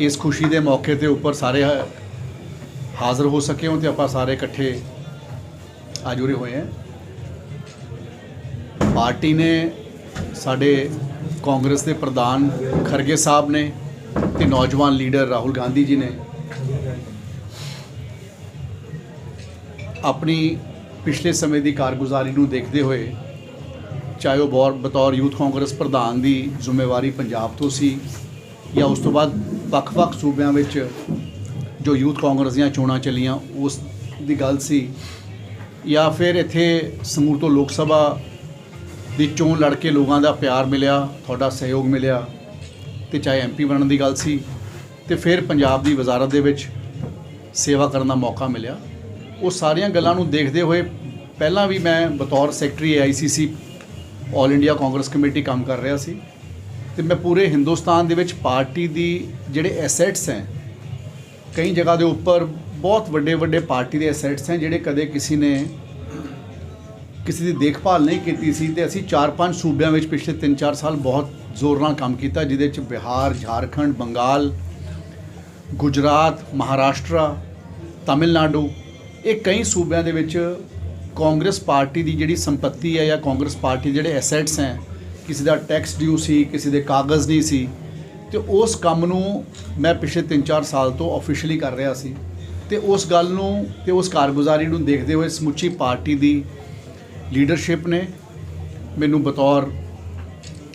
ਇਸ ਖੁਸ਼ੀ ਦੇ ਮੌਕੇ ਤੇ ਉੱਪਰ ਸਾਰੇ ਹਾਜ਼ਰ ਹੋ ਸਕੇ ਹੋ ਤੇ ਆਪਾਂ ਸਾਰੇ ਇਕੱਠੇ ਅੱਜ ਉਰੇ ਹੋਏ ਹਾਂ। ਪਾਰਟੀ ਨੇ ਸਾਡੇ ਕਾਂਗਰਸ ਦੇ ਪ੍ਰਧਾਨ ਖਰਗੇ ਸਾਹਿਬ ਨੇ ਤੇ ਨੌਜਵਾਨ ਲੀਡਰ ਰਾਹੁਲ ਗਾਂਧੀ ਜੀ ਨੇ ਆਪਣੀ ਪਿਛਲੇ ਸਮੇਂ ਦੀ ਕਾਰਗੁਜ਼ਾਰੀ ਨੂੰ ਦੇਖਦੇ ਹੋਏ, ਚਾਹੇ ਉਹ ਬੌਰ ਬਤੌਰ ਯੂਥ ਕਾਂਗਰਸ ਪ੍ਰਧਾਨ ਦੀ ਜ਼ਿੰਮੇਵਾਰੀ ਪੰਜਾਬ ਤੋਂ ਸੀ ਜਾਂ ਉਸ ਤੋਂ ਬਾਅਦ ਵੱਖ-ਵੱਖ ਸੂਬਿਆਂ ਵਿੱਚ ਜੋ ਯੂਥ ਕਾਂਗਰਸ ਦੀਆਂ ਚੋਣਾਂ ਚੱਲੀਆਂ, ਉਸ ਦੀ ਗੱਲ ਸੀ। ਜਾਂ ਫਿਰ ਇੱਥੇ ਸਮੂਹ ਤੋਂ ਲੋਕ ਸਭਾ ਦੀ ਚੋਣ ਲੜ ਕੇ ਲੋਕਾਂ ਦਾ ਪਿਆਰ ਮਿਲਿਆ, ਤੁਹਾਡਾ ਸਹਿਯੋਗ ਮਿਲਿਆ ਤੇ ਚਾਹੇ ਐਮਪੀ ਬਣਨ ਦੀ ਗੱਲ ਸੀ ਤੇ ਫਿਰ ਪੰਜਾਬ ਦੀ ਵਜ਼ਾਰਤ ਦੇ ਵਿੱਚ ਸੇਵਾ ਕਰਨ ਦਾ ਮੌਕਾ ਮਿਲਿਆ। ਉਹ ਸਾਰੀਆਂ ਗੱਲਾਂ ਨੂੰ ਦੇਖਦੇ ਹੋਏ ਪਹਿਲਾਂ ਵੀ ਮੈਂ ਬਤੌਰ secretary AICC all India Congress committee ਕੰਮ ਕਰ ਰਿਹਾ ਸੀ। ਤੇ ਮੈਂ ਪੂਰੇ ਹਿੰਦੁਸਤਾਨ ਦੇ ਵਿੱਚ ਪਾਰਟੀ ਦੀ ਜਿਹੜੇ ਐਸੈਟਸ ਹੈ, ਕਈ ਜਗ੍ਹਾ ਦੇ ਉੱਪਰ ਬਹੁਤ ਵੱਡੇ ਵੱਡੇ ਪਾਰਟੀ ਦੇ ਐਸੈਟਸ ਹੈ ਜਿਹੜੇ ਕਦੇ ਕਿਸੇ ਨੇ ਕਿਸੇ ਦੀ ਦੇਖਭਾਲ ਨਹੀਂ ਕੀਤੀ ਸੀ ਤੇ ਅਸੀਂ 4-5 ਸੂਬਿਆਂ ਵਿੱਚ ਪਿਛਲੇ 3-4 ਸਾਲ ਬਹੁਤ ਜ਼ੋਰ ਨਾਲ ਕੰਮ ਕੀਤਾ, ਜਿਹਦੇ ਵਿੱਚ ਬਿਹਾਰ, ਝਾਰਖੰਡ, ਬੰਗਾਲ, ਗੁਜਰਾਤ, ਮਹਾਰਾਸ਼ਟਰ, ਤਾਮਿਲਨਾਡੂ, ਇਹ ਕਈ ਸੂਬਿਆਂ ਦੇ ਵਿੱਚ ਕਾਂਗਰਸ ਪਾਰਟੀ ਦੀ ਜਿਹੜੀ ਸੰਪਤੀ ਹੈ ਜਾਂ ਕਾਂਗਰਸ ਪਾਰਟੀ ਦੇ ਜਿਹੜੇ ਐਸੈਟਸ ਹੈ ਕਿਸੇ ਦਾ ਟੈਕਸ ਡਿਊ ਸੀ, ਕਿਸੇ ਦੇ ਕਾਗਜ਼ ਨਹੀਂ ਸੀ, ਤੇ ਉਸ ਕੰਮ ਨੂੰ ਮੈਂ ਪਿਛਲੇ 3-4 ਸਾਲ ਤੋਂ ਆਫੀਸ਼ੀਅਲੀ ਕਰ ਰਿਹਾ ਸੀ। ਤੇ ਉਸ ਗੱਲ ਨੂੰ ਤੇ ਉਸ ਕਾਰਗੁਜ਼ਾਰੀ ਨੂੰ ਦੇਖਦੇ ਹੋਏ ਸਮੁੱਚੀ ਪਾਰਟੀ ਦੀ ਲੀਡਰਸ਼ਿਪ ਨੇ ਮੈਨੂੰ ਬਤੌਰ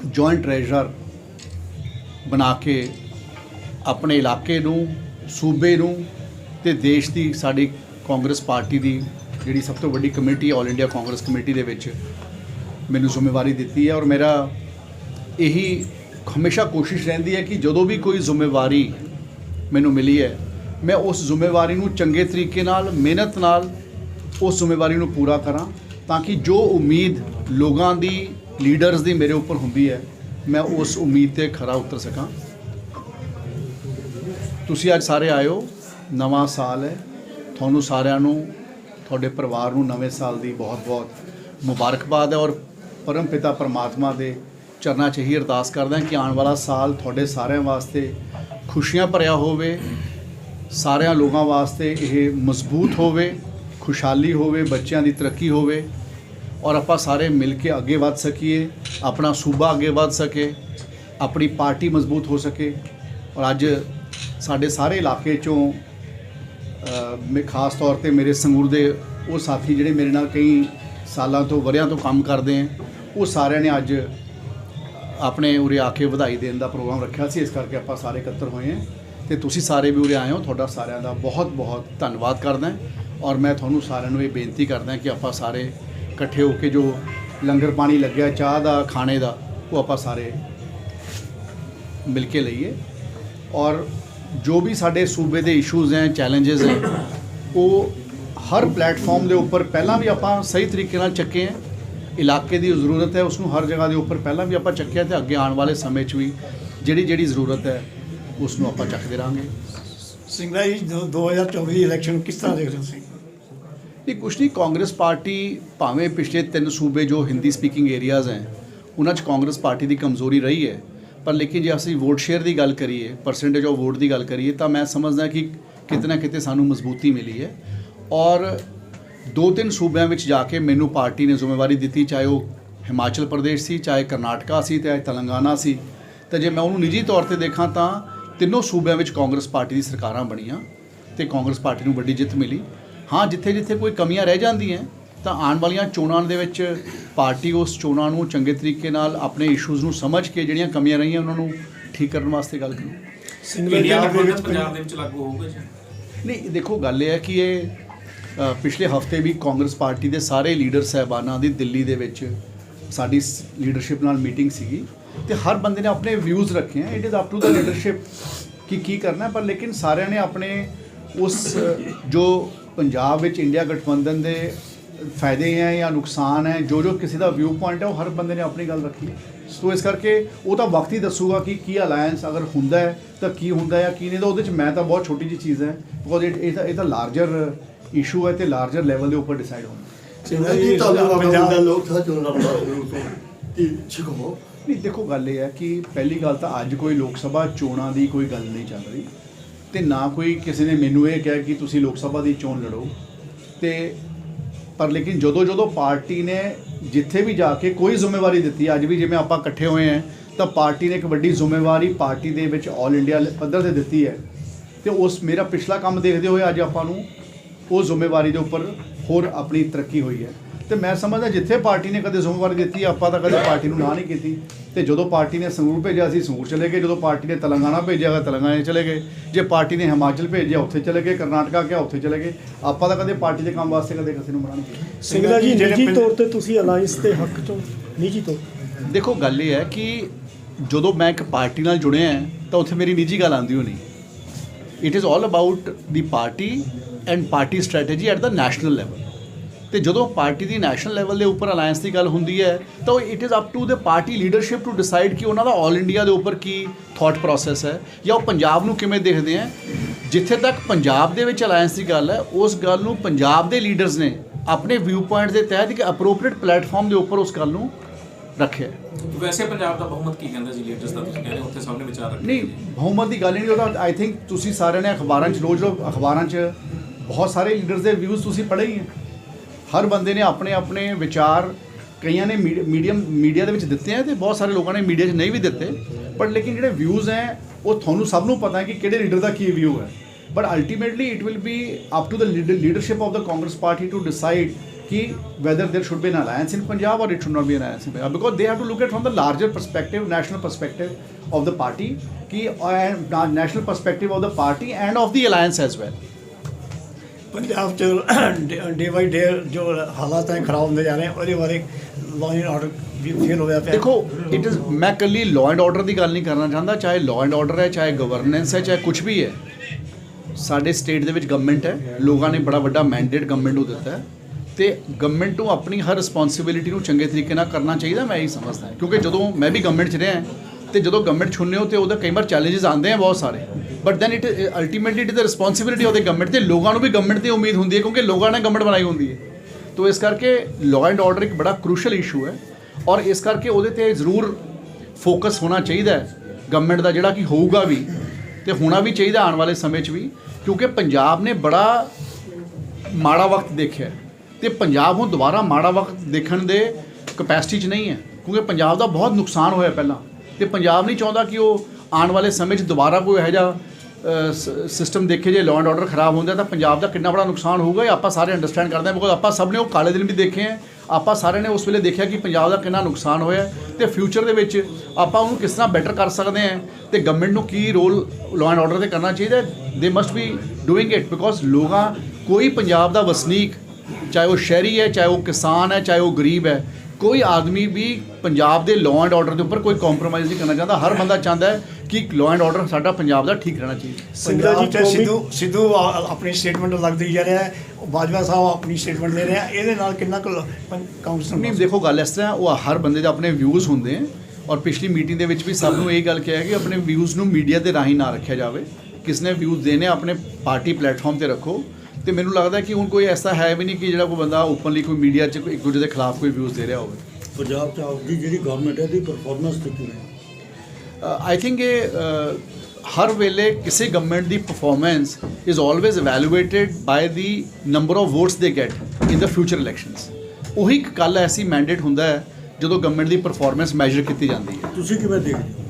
ਜੁਆਇੰਟ ਟ੍ਰੈਜਰਰ ਬਣਾ ਕੇ ਆਪਣੇ ਇਲਾਕੇ ਨੂੰ, ਸੂਬੇ ਨੂੰ ਤੇ ਦੇਸ਼ ਦੀ ਸਾਡੀ ਕਾਂਗਰਸ ਪਾਰਟੀ ਦੀ ਜਿਹੜੀ ਸਭ ਤੋਂ ਵੱਡੀ committee all India Congress committee ਦੇ ਵਿੱਚ ਮੈਨੂੰ ਜ਼ਿੰਮੇਵਾਰੀ ਦਿੱਤੀ ਹੈ ਔਰ ਮੇਰਾ ਇਹੀ ਹਮੇਸ਼ਾ ਕੋਸ਼ਿਸ਼ ਰਹਿੰਦੀ ਹੈ ਕਿ ਜਦੋਂ ਵੀ ਕੋਈ ਜ਼ਿੰਮੇਵਾਰੀ ਮੈਨੂੰ ਮਿਲੀ ਹੈ, ਮੈਂ ਉਸ ਜ਼ਿੰਮੇਵਾਰੀ ਨੂੰ ਚੰਗੇ ਤਰੀਕੇ ਨਾਲ, ਮਿਹਨਤ ਨਾਲ ਉਸ ਜ਼ਿੰਮੇਵਾਰੀ ਨੂੰ ਪੂਰਾ ਕਰਾਂ ਤਾਂ ਕਿ ਜੋ ਉਮੀਦ ਲੋਕਾਂ ਦੀ, ਲੀਡਰਸ ਦੀ ਮੇਰੇ ਉੱਪਰ ਹੁੰਦੀ ਹੈ, ਮੈਂ ਉਸ ਉਮੀਦ ਤੇ ਖਰਾ ਉਤਰ ਸਕਾਂ। ਤੁਸੀਂ ਅੱਜ ਸਾਰੇ ਆਇਓ, ਨਵਾਂ ਸਾਲ ਹੈ। ਤੁਹਾਨੂੰ ਸਾਰਿਆਂ ਨੂੰ, ਤੁਹਾਡੇ ਪਰਿਵਾਰ ਨੂੰ ਨਵੇਂ ਸਾਲ ਦੀ ਬਹੁਤ-ਬਹੁਤ ਮੁਬਾਰਕਬਾਦ ਹੈ ਔਰ ਪਰਮ ਪਿਤਾ ਪਰਮਾਤਮਾ ਦੇ ਚਰਨਾਂ 'ਚ ਹੀ ਅਰਦਾਸ ਕਰਦਾ ਕਿ ਆਉਣ ਵਾਲਾ ਸਾਲ ਤੁਹਾਡੇ ਸਾਰਿਆਂ ਵਾਸਤੇ ਖੁਸ਼ੀਆਂ ਭਰਿਆ ਹੋਵੇ ਸਾਰਿਆਂ ਲੋਕਾਂ ਵਾਸਤੇ ਇਹ ਮਜ਼ਬੂਤ ਹੋਵੇ ਖੁਸ਼ਹਾਲੀ ਹੋਵੇ ਬੱਚਿਆਂ ਦੀ ਤਰੱਕੀ ਹੋਵੇ ਔਰ ਆਪਾਂ ਸਾਰੇ ਮਿਲ ਕੇ ਅੱਗੇ ਵੱਧ ਸਕੀਏ ਆਪਣਾ ਸੂਬਾ ਅੱਗੇ ਵੱਧ ਸਕੇ ਆਪਣੀ ਪਾਰਟੀ ਮਜ਼ਬੂਤ ਹੋ ਸਕੇ ਔਰ ਅੱਜ ਸਾਡੇ ਸਾਰੇ ਇਲਾਕੇ ਚੋਂ ਅ, ਮੈਂ ਖਾਸ ਤੌਰ ਤੇ ਮੇਰੇ ਸੰਗੂਰ ਦੇ ਉਹ ਸਾਥੀ ਜਿਹੜੇ ਮੇਰੇ ਨਾਲ ਕਈ ਸਾਲਾਂ ਤੋਂ ਵਰਿਆਂ ਤੋਂ ਕੰਮ ਕਰਦੇ ਹੈ ਉਹ ਸਾਰਿਆਂ ਨੇ ਅੱਜ ਆਪਣੇ ਉਰੇ ਆ ਕੇ ਵਧਾਈ ਦੇਣ ਦਾ ਪ੍ਰੋਗਰਾਮ ਰੱਖਿਆ ਸੀ, ਇਸ ਕਰਕੇ ਆਪਾਂ ਸਾਰੇ ਇਕੱਤਰ ਹੋਏ ਹਾਂ। ਤੇ ਤੁਸੀਂ ਸਾਰੇ ਵੀ ਉਰੇ ਆਏ ਹੋ, ਤੁਹਾਡਾ ਸਾਰਿਆਂ ਦਾ ਬਹੁਤ ਬਹੁਤ ਧੰਨਵਾਦ ਕਰਦਾ ਔਰ ਮੈਂ ਤੁਹਾਨੂੰ ਸਾਰਿਆਂ ਨੂੰ ਇਹ ਬੇਨਤੀ ਕਰਦਾ ਕਿ ਆਪਾਂ ਸਾਰੇ ਇਕੱਠੇ ਹੋ ਕੇ ਜੋ ਲੰਗਰ ਪਾਣੀ ਲੱਗਿਆ, ਚਾਹ ਦਾ, ਖਾਣੇ ਦਾ, ਉਹ ਆਪਾਂ ਸਾਰੇ ਮਿਲ ਕੇ ਲਈਏ। ਔਰ ਜੋ ਵੀ ਸਾਡੇ ਸੂਬੇ ਦੇ ਇਸ਼ੂਜ਼ ਹੈ ਚੈਲੰਜਸ ਹੈ, ਉਹ ਹਰ ਪਲੇਟਫਾਰਮ ਦੇ ਉੱਪਰ ਪਹਿਲਾਂ ਵੀ ਆਪਾਂ ਸਹੀ ਤਰੀਕੇ ਨਾਲ ਚੱਕੇ ਹੈ। ਇਲਾਕੇ ਦੀ ਜ਼ਰੂਰਤ ਹੈ ਉਸ ਨੂੰ ਹਰ ਜਗ੍ਹਾ ਦੇ ਉੱਪਰ ਪਹਿਲਾਂ ਵੀ ਆਪਾਂ ਚੱਕਿਆ ਤੇ ਅੱਗੇ ਆਉਣ ਵਾਲੇ ਸਮੇਂ 'ਚ ਵੀ ਜਿਹੜੀ ਜਿਹੜੀ ਜ਼ਰੂਰਤ ਹੈ ਉਸ ਨੂੰ ਆਪਾਂ ਚੱਕਦੇ ਰਹਾਂਗੇ। ਸਿੰਗਲਾ ਜੀ ਦੋ- 2024 ਦੀ ਇਲੈਕਸ਼ਨ ਕਿਸ ਤਰ੍ਹਾਂ ਦੇਖਦੇ ਹੋ ਤੁਸੀਂ? ਇਹ ਕੁਛ ਨਹੀਂ ਕਾਂਗਰਸ ਪਾਰਟੀ ਭਾਵੇਂ ਪਿਛਲੇ ਤਿੰਨ ਸੂਬੇ ਜੋ ਹਿੰਦੀ ਸਪੀਕਿੰਗ ਏਰੀਆਜ਼ ਹੈ ਉਹਨਾਂ 'ਚ ਕਾਂਗਰਸ ਪਾਰਟੀ ਦੀ ਕਮਜ਼ੋਰੀ ਰਹੀ ਹੈ। ਪਰ ਲੇਕਿਨ ਜੇ ਅਸੀਂ ਵੋਟ ਸ਼ੇਅਰ ਦੀ ਗੱਲ ਕਰੀਏ ਪਰਸੈਂਟੇਜ ਆਫ ਵੋਟ ਦੀ ਗੱਲ ਕਰੀਏ ਤਾਂ ਮੈਂ ਸਮਝਦਾ ਕਿ ਕਿਤੇ ਨਾ ਕਿਤੇ ਸਾਨੂੰ ਮਜ਼ਬੂਤੀ ਮਿਲੀ ਹੈ। ਔਰ ਦੋ ਤਿੰਨ ਸੂਬਿਆਂ ਵਿੱਚ ਜਾ ਕੇ ਮੈਨੂੰ ਪਾਰਟੀ ਨੇ ਜ਼ਿੰਮੇਵਾਰੀ ਦਿੱਤੀ ਚਾਹੇ ਉਹ ਹਿਮਾਚਲ ਪ੍ਰਦੇਸ਼ ਸੀ ਚਾਹੇ ਕਰਨਾਟਕਾ ਸੀ ਤੇ ਤੇਲੰਗਾਨਾ ਸੀ। ਤੇ ਜੇ ਮੈਂ ਉਹਨੂੰ ਨਿੱਜੀ ਤੌਰ ਤੇ ਦੇਖਾਂ ਤਾਂ ਤਿੰਨੋਂ ਸੂਬਿਆਂ ਵਿੱਚ ਕਾਂਗਰਸ ਪਾਰਟੀ ਦੀ ਸਰਕਾਰਾਂ ਬਣੀਆਂ ਤੇ ਕਾਂਗਰਸ ਪਾਰਟੀ ਨੂੰ ਵੱਡੀ ਜਿੱਤ ਮਿਲੀ। ਹਾਂ ਜਿੱਥੇ ਜਿੱਥੇ ਕੋਈ ਕਮੀਆਂ ਰਹਿ ਜਾਂਦੀਆਂ ਤਾਂ ਆਉਣ ਵਾਲੀਆਂ ਚੋਣਾਂ ਦੇ ਵਿੱਚ ਪਾਰਟੀ ਉਸ ਚੋਣਾਂ ਨੂੰ ਚੰਗੇ ਤਰੀਕੇ ਨਾਲ ਆਪਣੇ ਇਸ਼ੂਜ਼ ਨੂੰ ਸਮਝ ਕੇ ਜਿਹੜੀਆਂ ਕਮੀਆਂ ਰਹੀਆਂ ਉਹਨਾਂ ਨੂੰ ਠੀਕ ਕਰਨ ਵਾਸਤੇ ਗੱਲ ਕਰੂ। ਸਿੰਗਲਾ ਇੰਡੀਆ ਜੀ ਦੇ ਵਿੱਚ ਪੰਜਾਬ ਦੇ ਵਿੱਚ ਲਾਗੂ ਹੋਊਗਾ ਜੀ? ਨਹੀਂ ਦੇਖੋ ਗੱਲ ਇਹ ਹੈ ਕਿ ਇਹ ਪਿਛਲੇ ਹਫ਼ਤੇ ਵੀ ਕਾਂਗਰਸ ਪਾਰਟੀ ਦੇ ਸਾਰੇ ਲੀਡਰ ਸਹਿਬਾਨਾਂ ਦੀ ਦਿੱਲੀ ਦੇ ਵਿੱਚ ਸਾਡੀ ਲੀਡਰਸ਼ਿਪ ਨਾਲ ਮੀਟਿੰਗ ਸੀਗੀ ਤੇ ਹਰ ਬੰਦੇ ਨੇ ਆਪਣੇ ਵਿਊਜ਼ ਰੱਖੇ ਆ। It is up to the leadership ਕਿ ਕੀ ਕਰਨਾ ਪਰ ਲੇਕਿਨ ਸਾਰਿਆਂ ਨੇ ਆਪਣੇ ਉਸ, ਜੋ ਪੰਜਾਬ ਵਿੱਚ ਇੰਡੀਆ ਗਠਬੰਧਨ ਦੇ ਫਾਇਦੇ ਹੈ ਜਾਂ ਨੁਕਸਾਨ ਹੈ, ਜੋ ਜੋ ਕਿਸੇ ਦਾ ਵਿਊ ਪੁਆਇੰਟ ਹੈ, ਉਹ ਹਰ ਬੰਦੇ ਨੇ ਆਪਣੀ ਗੱਲ ਰੱਖੀ ਸੋ ਇਸ ਕਰਕੇ ਉਹ ਤਾਂ ਵਕਤ ਹੀ ਦੱਸੂਗਾ ਕਿ ਕੀ ਅਲਾਈਅੰਸ ਅਗਰ ਹੁੰਦਾ ਹੈ ਤਾਂ ਕੀ ਹੁੰਦਾ ਹੈ ਕੀ ਨਹੀਂ, ਤਾਂ ਉਹਦੇ ਚ ਮੈਂ ਤਾਂ ਬਹੁਤ ਛੋਟੀ ਜਿਹੀ ਚੀਜ਼ ਹੈ ਬਿਕੋਜ਼ ਇਹ ਤਾਂ ਇਹ ਤਾਂ ਲਾਰਜਰ ਇਸ਼ੂ ਹੈ ਤੇ ਲਾਰਜਰ ਲੈਵਲ ਦੇ ਉੱਪਰ ਡਿਸਾਈਡ ਹੋਣਾ। ਸਿੰਗਲਾ ਜੀ ਤੁਹਾਨੂੰ ਪੰਜਾਬ ਦਾ ਲੋਕ ਸਭਾ ਚੋਣ ਤੋਂ ਕਿ ਛਕੋ ਨਹੀਂ ਦੇਖੋ ਗੱਲ ਇਹ ਹੈ ਕਿ ਪਹਿਲੀ ਗੱਲ ਤਾਂ ਅੱਜ ਕੋਈ ਲੋਕ ਸਭਾ ਚੋਣਾਂ ਦੀ ਕੋਈ ਗੱਲ ਨਹੀਂ ਚੱਲ ਰਹੀ। ਤੇ ਨਾ ਕੋਈ ਕਿਸੇ ਨੇ ਮੈਨੂੰ ਇਹ ਕਿਹਾ ਕਿ ਤੁਸੀਂ ਲੋਕ ਸਭਾ ਦੀ ਚੋਣ ਲੜੋ। ਤੇ ਪਰ ਲੇਕਿਨ ਜਦੋਂ ਜਦੋਂ ਪਾਰਟੀ ਨੇ ਜਿੱਥੇ ਵੀ ਜਾ ਕੇ ਕੋਈ ਜ਼ਿੰਮੇਵਾਰੀ ਦਿੱਤੀ ਅੱਜ ਵੀ ਜਿਵੇਂ ਆਪਾਂ ਇਕੱਠੇ ਹੋਏ ਹਾਂ ਤਾਂ ਪਾਰਟੀ ਨੇ ਇੱਕ ਵੱਡੀ ਜ਼ਿੰਮੇਵਾਰੀ ਪਾਰਟੀ ਦੇ ਵਿੱਚ 올 ਇੰਡੀਆ ਪੱਧਰ ਤੇ ਦਿੱਤੀ ਹੈ। ਤੇ ਉਸ ਮੇਰਾ ਪਿਛਲਾ ਕੰਮ ਦੇਖਦੇ ਹੋਏ ਅੱਜ ਆਪਾਂ ਨੂੰ ਉਹ ਜ਼ਿੰਮੇਵਾਰੀ ਦੇ ਉੱਪਰ ਹੋਰ ਆਪਣੀ ਤਰੱਕੀ ਹੋਈ ਹੈ। ਤੇ ਮੈਂ ਸਮਝਦਾ ਜਿੱਥੇ ਪਾਰਟੀ ਨੇ ਕਦੇ ਜ਼ਿੰਮੇਵਾਰੀ ਦਿੱਤੀ ਆਪਾਂ ਤਾਂ ਕਦੇ ਪਾਰਟੀ ਨੂੰ ਨਾ ਨਹੀਂ ਕੀਤੀ। ਤੇ ਜਦੋਂ ਪਾਰਟੀ ਨੇ ਸੰਗਰੂਰ ਭੇਜਿਆ ਅਸੀਂ ਸੰਗਰੂਰ ਚਲੇ ਗਏ। ਜਦੋਂ ਪਾਰਟੀ ਨੇ ਤੇਲੰਗਾਨਾ ਭੇਜਿਆ ਤੇਲੰਗਾਨਾ ਚਲੇ ਗਏ। ਜੇ ਪਾਰਟੀ ਨੇ ਹਿਮਾਚਲ ਭੇਜਿਆ ਉੱਥੇ ਚਲੇ ਗਏ। ਕਰਨਾਟਕਾ ਗਿਆ ਉੱਥੇ ਚਲੇ ਗਏ। ਆਪਾਂ ਤਾਂ ਕਦੇ ਪਾਰਟੀ ਦੇ ਕੰਮ ਵਾਸਤੇ ਕਦੇ ਕਿਸੇ ਨੂੰ ਮਨਾ ਨਹੀਂ ਕੀਤਾ। ਸਿੰਗਲਾ ਜੀ ਜਿਹੜੇ ਨਿੱਜੀ ਤੌਰ ਤੇ ਤੁਸੀਂ ਅਲਾਈਅੰਸ ਦੇ ਹੱਕ ਚੋਂ ਨਿੱਜੀ ਤੌਰ ਦੇਖੋ ਗੱਲ ਇਹ ਹੈ ਕਿ ਜਦੋਂ ਮੈਂ ਇੱਕ ਪਾਰਟੀ ਨਾਲ ਜੁੜਿਆ ਹਾਂ, ਤਾਂ ਉੱਥੇ ਮੇਰੀ ਨਿੱਜੀ ਗੱਲ ਆਉਂਦੀ ਹੋਣੀ। It is all about the party and party strategy at the national level ਤੇ ਜਦੋਂ ਪਾਰਟੀ ਦੀ ਨੈਸ਼ਨਲ ਲੈਵਲ ਦੇ ਉੱਪਰ ਅਲਾਈਅੰਸ ਦੀ ਗੱਲ ਹੁੰਦੀ ਹੈ, ਤਾਂ it is up to the party leadership to decide ਕਿ ਉਹਨਾਂ ਦਾ 올 ਇੰਡੀਆ ਦੇ ਉੱਪਰ ਕੀ ਥਾਟ ਪ੍ਰੋਸੈਸ ਹੈ ਜਾਂ ਉਹ ਪੰਜਾਬ ਨੂੰ ਕਿਵੇਂ ਦੇਖਦੇ ਹੈ। ਜਿੱਥੇ ਤੱਕ ਪੰਜਾਬ ਦੇ ਵਿੱਚ ਅਲਾਈਅੰਸ ਦੀ ਗੱਲ ਹੈ, ਉਸ ਗੱਲ ਨੂੰ ਪੰਜਾਬ ਦੇ ਲੀਡਰਸ ਨੇ ਆਪਣੇ ਵਿਊ ਪੁਆਇੰਟ ਦੇ ਤਹਿਤ ਇੱਕ ਅਪਰੋਪਰੀਏਟ ਪਲੇਟਫਾਰਮ ਦੇ ਉੱਪਰ ਉਸ ਗੱਲ ਨੂੰ ਰੱਖਿਆ। ਵੈਸੇ ਪੰਜਾਬ ਦਾ ਬਹੁਮਤ ਕੀ ਕਹਿੰਦਾ ਜੀ ਲੀਡਰਸ ਦਾ? ਤੁਸੀਂ ਕਹਿੰਦੇ ਉੱਥੇ ਨੇ ਵਿਚਾਰ ਰੱਖੇ ਨਹੀਂ ਬਹੁਮਤ ਦੀ ਗੱਲ ਹੀ ਨਹੀਂ ਉਹਦਾ। ਆਈ ਥਿੰਕ ਤੁਸੀਂ ਸਾਰਿਆਂ ਨੇ ਅਖਬਾਰਾਂ 'ਚ ਰੋਜ਼ ਰੋਜ਼ ਅਖਬਾਰਾਂ 'ਚ ਬਹੁਤ ਸਾਰੇ ਲੀਡਰਸ ਦੇ ਵਿਊਜ਼ ਤੁਸੀਂ ਪੜ੍ਹੇ ਹੀ ਹੈ। ਹਰ ਬੰਦੇ ਨੇ ਆਪਣੇ ਆਪਣੇ ਵਿਚਾਰ ਕਈਆਂ ਨੇ ਮੀਡੀਅਮ ਮੀਡੀਆ ਦੇ ਵਿੱਚ ਦਿੱਤੇ ਆ ਤੇ ਬਹੁਤ ਸਾਰੇ ਲੋਕਾਂ ਨੇ ਮੀਡੀਆ 'ਚ ਨਹੀਂ ਵੀ ਦਿੱਤੇ। ਪਰ ਲੇਕਿਨ ਜਿਹੜੇ ਵਿਊਜ਼ ਹੈ ਉਹ ਤੁਹਾਨੂੰ ਸਭ ਨੂੰ ਪਤਾ ਹੈ ਕਿ ਕਿਹੜੇ ਲੀਡਰ ਦਾ ਕੀ ਵਿਊ ਹੈ। But ultimately it will be up to the leadership of the Congress party to decide ਕਿ whether there should be an alliance in Punjab or it should not be an alliance in Punjab because they have to look at from the larger perspective, national perspective of the party, कि and national perspective of the party and of the alliance as well. Punjab ਚ day ਬਾਈ ਡੇ ਜੋ ਹਾਲਾਤ ਹੈ ਖਰਾਬ ਹੁੰਦੇ ਜਾ ਰਹੇ ਹੈ, ਉਹਦੇ ਬਾਰੇ ਲਾਅ ਐਂਡ ਆਰਡਰ ਵੀ ਫੇਲ ਹੋਇਆ ਪਿਆ ਦੇਖੋ ਇਟ ਇਜ਼ ਮੈਂ ਕੱਲੀ ਲਾਅ ਐਂਡ ਆਰਡਰ ਦੀ ਗੱਲ ਨਹੀਂ ਕਰਨਾ ਚਾਹੁੰਦਾ ਚਾਹੇ ਲਾਅ ਐਂਡ ਆਰਡਰ ਹੈ ਚਾਹੇ ਗਵਰਨੈਂਸ ਹੈ ਚਾਹੇ ਕੁਝ ਵੀ ਹੈ ਸਾਡੇ ਸਟੇਟ ਦੇ ਵਿੱਚ ਗਵਰਨਮੈਂਟ ਹੈ ਲੋਕਾਂ ਨੇ ਬੜਾ ਵੱਡਾ ਮੈਂਡੇਟ ਗਵਰਨਮੈਂਟ ਨੂੰ ਦਿੱਤਾ ਹੈ ਤੇ ਗਵਰਨਮੈਂਟ ਨੂੰ ਆਪਣੀ ਹਰ ਰਿਸਪੌਂਸਿਬਿਲਿਟੀ ਨੂੰ ਚੰਗੇ ਤਰੀਕੇ ਨਾਲ ਕਰਨਾ ਚਾਹੀਦਾ, ਮੈਂ ਇਹ ਸਮਝਦਾ ਕਿਉਂਕਿ ਜਦੋਂ ਮੈਂ ਵੀ ਗਵਰਨਮੈਂਟ 'ਚ ਰਿਹਾ ਤੇ ਜਦੋਂ ਗਵਰਨਮੈਂਟ ਚੁਣਨੇ ਹੋ ਤੇ ਉਹਦਾ ਕਈ ਵਾਰ ਚੈਲੰਜਸ ਆਉਂਦੇ ਆ ਬਹੁਤ ਸਾਰੇ। But then it ultimately it is the responsibility of the government ਤੇ ਲੋਕਾਂ ਨੂੰ ਵੀ ਗਵਰਨਮੈਂਟ ਦੀ ਉਮੀਦ ਹੁੰਦੀ ਹੈ ਕਿਉਂਕਿ ਲੋਕਾਂ ਨੇ ਗਵਰਨਮੈਂਟ ਬਣਾਈ ਹੁੰਦੀ ਹੈ। ਤੋ ਇਸ ਕਰਕੇ ਲਾਅ ਐਂਡ ਆਰਡਰ ਇੱਕ ਬੜਾ ਕ੍ਰੂਸ਼ਲ ਇਸ਼ੂ ਹੈ ਔਰ ਇਸ ਕਰਕੇ ਉਹਦੇ ਤੇ ਜ਼ਰੂਰ ਫੋਕਸ ਹੋਣਾ ਚਾਹੀਦਾ ਹੈ ਗਵਰਨਮੈਂਟ ਦਾ ਜਿਹੜਾ ਕਿ ਹੋਊਗਾ ਵੀ ਤੇ ਹੋਣਾ ਵੀ ਚਾਹੀਦਾ ਆਉਣ ਵਾਲੇ ਸਮੇਂ 'ਚ ਵੀ। ਕਿਉਂਕਿ ਪੰਜਾਬ ਨੇ ਬੜਾ ਮਾੜਾ ਵਕਤ ਦੇਖਿਆ ਤੇ ਪੰਜਾਬ ਹੁਣ ਦੁਬਾਰਾ ਮਾੜਾ ਵਕਤ ਦੇਖਣ ਦੇ ਕਪੈਸਿਟੀ 'ਚ ਨਹੀਂ ਹੈ, ਕਿਉਂਕਿ ਪੰਜਾਬ ਦਾ ਬਹੁਤ ਨੁਕਸਾਨ ਹੋਇਆ ਪਹਿਲਾਂ। ਤੇ ਪੰਜਾਬ ਨਹੀਂ ਚਾਹੁੰਦਾ ਕਿ ਉਹ ਆਉਣ ਵਾਲੇ ਸਮੇਂ 'ਚ ਦੁਬਾਰਾ ਕੋਈ ਇਹੋ ਜਿਹਾ ਸਿਸਟਮ ਦੇਖੇ ਜੇ ਲਾਅ ਐਂਡ ਆਰਡਰ ਖਰਾਬ ਹੁੰਦਾ ਤਾਂ ਪੰਜਾਬ ਦਾ ਕਿੰਨਾ ਬੜਾ ਨੁਕਸਾਨ ਹੋਊਗਾ, ਇਹ ਆਪਾਂ ਸਾਰੇ ਅੰਡਰਸਟੈਂਡ ਕਰਦੇ ਹਾਂ ਬਿਕੋਜ਼ ਆਪਾਂ ਸਭ ਨੇ ਉਹ ਕਾਲੇ ਦਿਨ ਵੀ ਦੇਖੇ ਹੈ ਆਪਾਂ ਸਾਰਿਆਂ ਨੇ ਉਸ ਵੇਲੇ ਦੇਖਿਆ ਕਿ ਪੰਜਾਬ ਦਾ ਕਿੰਨਾ ਨੁਕਸਾਨ ਹੋਇਆ ਹੈ। ਤੇ ਫਿਊਚਰ ਦੇ ਵਿੱਚ ਆਪਾਂ ਉਹਨੂੰ ਕਿਸ ਤਰ੍ਹਾਂ ਬੈਟਰ ਕਰ ਸਕਦੇ ਹਾਂ। ਤੇ ਗਵਰਨਮੈਂਟ ਨੂੰ ਕੀ ਰੋਲ ਲਾਅ ਐਂਡ ਆਰਡਰ ਤੇ ਕਰਨਾ ਚਾਹੀਦਾ they must be doing it because ਲੋਕਾਂ, ਕੋਈ ਪੰਜਾਬ ਦਾ ਵਸਨੀਕ ਚਾਹੇ ਉਹ ਸ਼ਹਿਰੀ ਹੈ ਚਾਹੇ ਉਹ ਕਿਸਾਨ ਹੈ ਚਾਹੇ ਉਹ ਗਰੀਬ ਹੈ ਕੋਈ ਆਦਮੀ ਵੀ ਪੰਜਾਬ ਦੇ ਲਾਅ ਐਂਡ ਆਰਡਰ ਦੇ ਉੱਪਰ ਕੋਈ ਕੰਪਰੋਮਾਈਜ਼ ਨਹੀਂ ਕਰਨਾ ਚਾਹੁੰਦਾ। ਹਰ ਬੰਦਾ ਚਾਹੁੰਦਾ ਹੈ ਕਿ ਲਾਅ ਐਂਡ ਆਰਡਰ ਸਾਡਾ ਪੰਜਾਬ ਦਾ ਠੀਕ ਰਹਿਣਾ ਚਾਹੀਦਾ। ਜੀ ਪੰਜਾਬ ਕੌਮੀ ਸਿੱਧੂ ਸਿੱਧੂ ਆ- ਆਪਣੀ ਸਟੇਟਮੈਂਟ ਲੱਗਦੀ ਜਾ ਰਿਹਾ ਹੈ। ਬਾਜਵਾ ਸਾਹਿਬ ਆਪਣੀ ਸਟੇਟਮੈਂਟ ਦੇ ਰਹੇ ਆ। ਇਹਦੇ ਨਾਲ ਕਿੰਨਾ ਕੁ ਨੂੰ ਨਹੀਂ ਦੇਖੋ ਗੱਲ ਇਸ ਤਰ੍ਹਾਂ ਉਹ ਹਰ ਬੰਦੇ ਦੇ ਆਪਣੇ ਵਿਊਜ਼ ਹੁੰਦੇ ਹੈ ਔਰ ਪਿਛਲੀ ਮੀਟਿੰਗ ਦੇ ਵਿੱਚ ਵੀ ਸਭ ਨੂੰ ਇਹ ਗੱਲ ਕਿਹਾ ਕਿ ਆਪਣੇ ਵਿਊਜ਼ ਨੂੰ ਮੀਡੀਆ ਦੇ ਰਾਹੀਂ ਨਾ ਰੱਖਿਆ ਜਾਵੇ। ਕਿਸ ਨੇ ਵਿਊਜ਼ ਦੇਣੇ ਆ, ਆਪਣੇ ਪਾਰਟੀ ਪਲੇਟਫਾਰਮ ਤੇ ਰੱਖੋ। ਤੇ ਮੈਨੂੰ ਲੱਗਦਾ ਕਿ ਹੁਣ ਕੋਈ ਐਸਾ ਹੈ ਵੀ ਨਹੀਂ ਕਿ ਜਿਹੜਾ ਕੋਈ ਬੰਦਾ ਓਪਨਲੀ ਕੋਈ ਮੀਡੀਆ 'ਚ ਕੋਈ ਇੱਕ ਦੂਜੇ ਦੇ ਖਿਲਾਫ ਕੋਈ ਵਿਊਜ਼ ਦੇ ਰਿਹਾ ਹੋਵੇ। ਪੰਜਾਬ ਚ ਆਪਦੀ ਜਿਹੜੀ ਗਵਰਨਮੈਂਟ ਹੈ ਦੀ ਪਰਫਾਰਮੈਂਸ ਕਿਵੇਂ ਆਈ ਥਿੰਕ ਇਹ ਹਰ ਵੇਲੇ ਕਿਸੇ government the performance is always evaluated by the number of votes they get in the future elections ਉਹੀ ਇੱਕ ਕੱਲ ਐਸੀ ਮੈਂਡੇਟ ਹੁੰਦਾ ਹੈ ਜਦੋਂ ਗਵਰਨਮੈਂਟ ਦੀ ਪਰਫਾਰਮੈਂਸ ਮੈਜ਼ਰ ਕੀਤੀ ਜਾਂਦੀ ਹੈ। ਤੁਸੀਂ ਕਿਵੇਂ ਦੇਖਦੇ ਹੋ?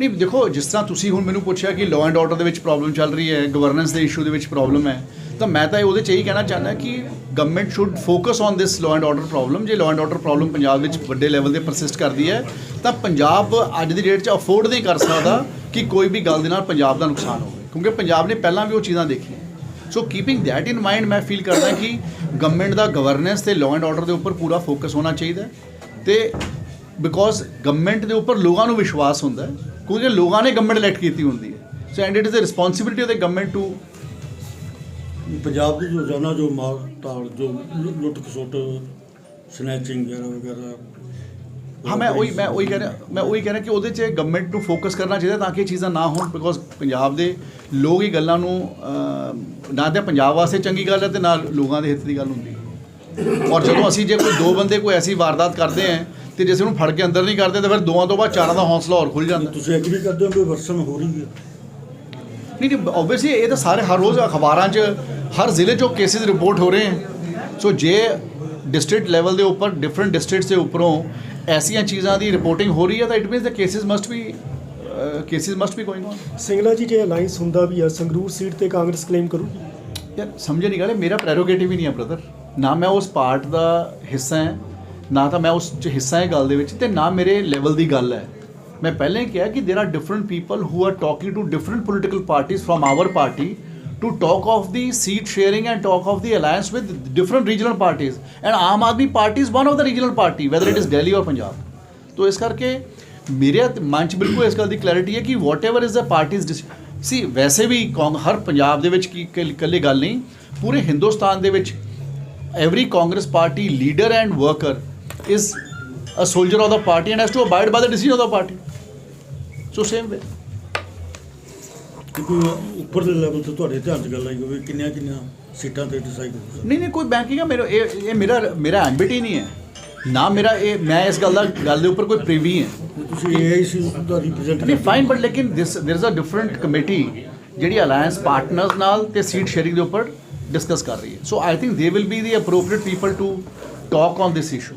ਨਹੀਂ ਦੇਖੋ ਜਿਸ ਤਰ੍ਹਾਂ ਤੁਸੀਂ ਹੁਣ ਮੈਨੂੰ ਪੁੱਛਿਆ ਕਿ ਲਾਅ ਐਂਡ ਆਰਡਰ ਦੇ ਵਿੱਚ ਪ੍ਰੋਬਲਮ ਚੱਲ ਰਹੀ ਹੈ ਗਵਰਨੈਂਸ ਦੇ ਇਸ਼ੂ ਦੇ ਵਿੱਚ ਪ੍ਰੋਬਲਮ ਹੈ ਤਾਂ ਮੈਂ ਤਾਂ ਉਹਦੇ 'ਚ ਇਹੀ ਕਹਿਣਾ ਚਾਹੁੰਦਾ ਕਿ government should focus on this law and order problem ਜੇ law and order problem Punjab ਵਿੱਚ ਵੱਡੇ ਲੈਵਲ ਤੇ ਪਰਸਿਸਟ ਕਰਦੀ ਹੈ, ਤਾਂ ਪੰਜਾਬ ਅੱਜ ਦੀ ਡੇਟ 'ਚ ਅਫੋਰਡ ਨਹੀਂ ਕਰ ਸਕਦਾ ਕਿ ਕੋਈ ਵੀ ਗੱਲ ਦੇ ਨਾਲ ਪੰਜਾਬ ਦਾ ਨੁਕਸਾਨ ਹੋਵੇ। ਕਿਉਂਕਿ ਪੰਜਾਬ ਨੇ ਪਹਿਲਾਂ ਵੀ ਉਹ ਚੀਜ਼ਾਂ ਦੇਖੀਆਂ। So keeping that in mind ਮੈਂ ਫੀਲ ਕਰਦਾ ਕਿ ਗਵਰਨਮੈਂਟ ਦਾ ਗਵਰਨੈਂਸ ਤੇ ਲਾਅ ਐਂਡ ਆਰਡਰ ਦੇ ਉੱਪਰ ਪੂਰਾ ਫੋਕਸ ਹੋਣਾ ਚਾਹੀਦਾ ਹੈ। ਤੇ ਬਿਕੋਜ਼ ਗਵਰਨਮੈਂਟ ਦੇ ਉੱਪਰ ਲੋਕਾਂ ਨੂੰ ਵਿਸ਼ਵਾਸ ਹੁੰਦਾ ਕਿਉਂਕਿ ਲੋਕਾਂ ਨੇ ਗਵਰਨਮੈਂਟ ਇਲੈਕਟ ਕੀਤੀ ਹੁੰਦੀ ਹੈ। So and it is the responsibility of the government to Punjab ਦੀ ਜੋ ਰੋਜ਼ਾਨਾ ਜੋ ਮਾਲ ਤਾਲ ਜੋ ਲੁੱਟ ਖਸੁੱਟ ਸਨੈਚਿੰਗ ਵਗੈਰਾ ਵਗੈਰਾ ਹਾਂ ਮੈਂ ਉਹੀ ਮੈਂ ਉਹੀ ਕਹਿ ਰਿਹਾ ਮੈਂ ਉਹੀ ਕਹਿ ਰਿਹਾ ਕਿ ਉਹਦੇ 'ਚ ਗਵਰਨਮੈਂਟ ਨੂੰ ਫੋਕਸ ਕਰਨਾ ਚਾਹੀਦਾ ਤਾਂ ਕਿ ਇਹ ਚੀਜ਼ਾਂ ਨਾ ਹੋਣ ਬਿਕੋਜ਼ ਪੰਜਾਬ ਦੇ ਲੋਕ ਹੀ ਗੱਲਾਂ ਨੂੰ ਨਾ ਤਾਂ ਪੰਜਾਬ ਵਾਸਤੇ ਚੰਗੀ ਗੱਲ ਹੈ ਤੇ ਨਾ ਲੋਕਾਂ ਦੇ ਹਿੱਤ ਦੀ ਗੱਲ ਹੁੰਦੀ। ਹੈ ਔਰ ਜਦੋਂ ਅਸੀਂ ਜੇ ਕੋਈ ਦੋ ਬੰਦੇ ਕੋਈ ਐਸੀ ਵਾਰਦਾਤ ਕਰਦੇ ਹੈ ਤੇ ਜੇ ਅਸੀਂ ਉਹਨੂੰ ਫੜ ਕੇ ਅੰਦਰ ਨਹੀਂ ਕਰਦੇ ਤਾਂ ਫਿਰ ਦੋਵਾਂ ਤੋਂ ਬਾਅਦ ਚਾਰਾਂ ਦਾ ਹੌਸਲਾ ਹੋਰ ਖੁੱਲ ਜਾਂਦਾ। ਤੁਸੀਂ ਐਗਰੀ ਕਰਦੇ ਹੋ ਵੀ ਵਰਸਨ ਹੋ ਰਹੀ ਹੈ? ਨਹੀਂ ਨਹੀਂ ਆਬਵੀਅਸਲੀ ਇਹ ਤਾਂ ਸਾਰੇ ਹਰ ਰੋਜ਼ ਅਖਬਾਰਾਂ 'ਚ ਹਰ ਜ਼ਿਲ੍ਹੇ 'ਚੋਂ ਕੇਸਿਸ ਰਿਪੋਰਟ ਹੋ ਰਹੇ ਹਨ। ਸੋ ਜੇ ਡਿਸਟ੍ਰਿਕਟ ਲੈਵਲ ਦੇ ਉੱਪਰ ਡਿਫਰੈਂਟ ਡਿਸਟ੍ਰਿਕਟਸ ਦੇ ਉੱਪਰੋਂ ਐਸੀਆਂ ਚੀਜ਼ਾਂ ਦੀ ਰਿਪੋਰਟਿੰਗ ਹੋ ਰਹੀ ਹੈ ਤਾਂ it means the cases must be cases must be going on Singla ji ਜੇ ਅਲਾਈਅੰਸ ਹੁੰਦਾ ਵੀ ਆ ਸੰਗਰੂਰ ਸੀਟ ਤੇ ਕਾਂਗਰਸ ਕਲੇਮ ਕਰੂਗੀ? ਯਾਰ ਸਮਝੇ ਨਹੀਂ ਗੱਲ ਮੇਰਾ ਪ੍ਰੈਰੋਗੇਟਿਵ ਹੀ ਨਹੀਂ ਹੈ ਬ੍ਰਦਰ ਨਾ ਮੈਂ ਉਸ ਪਾਰਟ ਦਾ ਹਿੱਸਾ ਹਾਂ ਨਾ ਤਾਂ ਮੈਂ ਉਸ ਚ ਹਿੱਸਾ ਹੈ ਗੱਲ ਦੇ ਵਿੱਚ ਤੇ ਨਾ ਮੇਰੇ ਲੈਵਲ ਦੀ ਗੱਲ ਹੈ। ਮੈਂ ਪਹਿਲਾਂ ਹੀ ਕਿਹਾ ਕਿ there are different people who are talking to different political ਪਾਰਟੀਆਂ from our party to talk of the seat sharing and talk of the alliance with different regional parties and Aam Aadmi party is one of the regional party whether it is Delhi or Punjab ਤੋ ਇਸ ਕਰਕੇ ਮੇਰੇ ਮਨ 'ਚ ਬਿਲਕੁਲ ਇਸ ਗੱਲ ਦੀ clarity ਹੈ ਕਿ whatever is the parties ਸੀ ਵੈਸੇ ਵੀ ਕਾਂਗ ਹਰ ਪੰਜਾਬ ਦੇ ਵਿੱਚ ਕੀ ਇਕੱਲੀ ਇਕੱਲੀ ਗੱਲ ਨਹੀਂ ਪੂਰੇ ਹਿੰਦੁਸਤਾਨ ਦੇ ਵਿੱਚ every congress party leader and worker is a soldier of the party and has to abide by the decision of the party so same way ਕਿਉਂਕਿ ਉੱਪਰਲੇ ਲੈਵਲ ਤੇ ਤੁਹਾਡੇ ਧਿਆਨ 'ਚ ਗੱਲ ਆਈ ਹੋਵੇ ਕਿੰਨੀਆਂ ਕਿੰਨੀਆਂ ਸੀਟਾਂ ਤੇ ਡਿਸਾਈਡ ਹੋਊਗਾ ਨਹੀਂ ਨਹੀਂ ਕੋਈ ਬੈਂਕਿੰਗ ਹੈ ਮੇਰਾ ਇਹ ਇਹ ਮੇਰਾ ਮੇਰਾ ਐਂਬਿਟ ਹੀ ਨਹੀਂ ਹੈ ਨਾ ਮੇਰਾ ਇਹ ਮੈਂ ਇਸ ਗੱਲ ਦਾ ਗੱਲ ਦੇ ਉੱਪਰ ਕੋਈ ਪ੍ਰੀਵੀ ਹੈ ਤੇ ਤੁਸੀਂ ਏਆਈਸੀ ਦਾ ਰਿਪਰੈਜ਼ੈਂਟ ਨਹੀਂ ਫਾਈਨ ਬਟ ਲੇਕਿਨ this there is a different committee ਜਿਹੜੀ ਅਲਾਈਅੰਸ ਪਾਰਟਨਰਸ ਨਾਲ ਤੇ ਸੀਟ ਸ਼ੇਅਰਿੰਗ ਦੇ ਉੱਪਰ ਡਿਸਕਸ ਕਰ ਰਹੀ ਹੈ so I think they will be the appropriate people to talk on this issue